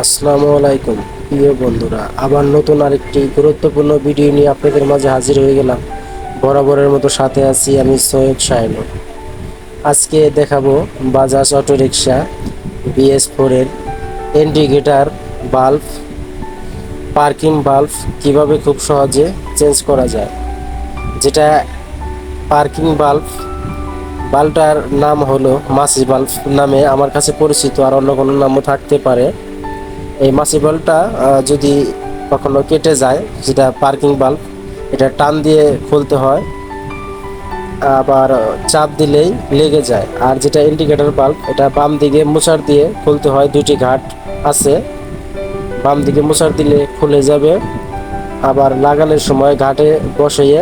আসসালামু আলাইকুম, প্রিয় বন্ধুরা, আবার নতুন আরেকটি গুরুত্বপূর্ণ ভিডিও নিয়ে আপনাদের মাঝে হাজির হয়ে গেলাম। বরাবরের মতো সাথে আছি আমি সৈয়দ শাহিনুর আজকে দেখাবো বাজাজ অটো রিক্সা বিএস ফোরের ইন্ডিকেটার বাল্ব, পার্কিং বাল্ব কীভাবে খুব সহজে চেঞ্জ করা যায়। যেটা পার্কিং বাল্ব, বাল্বটার নাম হলো মাসি বাল্ব নামে আমার কাছে পরিচিত, আর অন্য কোনো নামও থাকতে পারে। এই মাসি বাল্বটা যদি কখনো কেটে যায়, যেটা পার্কিং বাল্ব, এটা টান দিয়ে খুলতে হয়, আবার চাপ দিলেই লেগে যায়। আর যেটা ইন্ডিকেটর বাল্ব, এটা বাম দিকে মোচার দিয়ে খুলতে হয় দুটি ঘাট আছে। বাম দিকে মোচার দিলে খুলে যাবে, আবার লাগানোর সময় ঘাটে বসিয়ে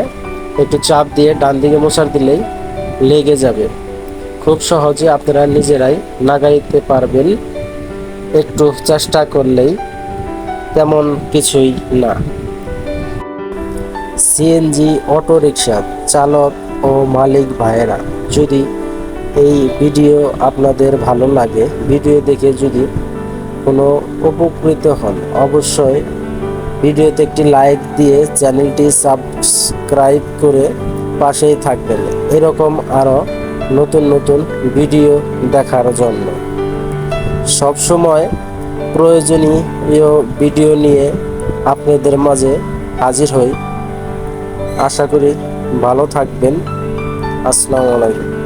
একটু চাপ দিয়ে ডান দিকে মোচার দিলেই লেগে যাবে। খুব সহজে আপনারা নিজেরাই লাগাইতে পারবেন। একটু চেষ্টা করলেই তেমন কিছুই না। সিএনজি অটো রিক্সা চালক ও মালিক ভাইয়েরা, যদি এই ভিডিও আপনাদের ভালো লাগে, ভিডিও দেখে যদি কোনো উপকৃত হন, অবশ্যই ভিডিওতে একটি লাইক দিয়ে চ্যানেলটি সাবস্ক্রাইব করে পাশেই থাকবেন। এরকম আরও নতুন নতুন ভিডিও দেখার জন্য। সবসময় প্রয়োজনীয় ভিডিও নিয়ে আপনাদের মাঝে হাজির হই। আশা করি ভালো থাকবেন। আসসালামু আলাইকুম।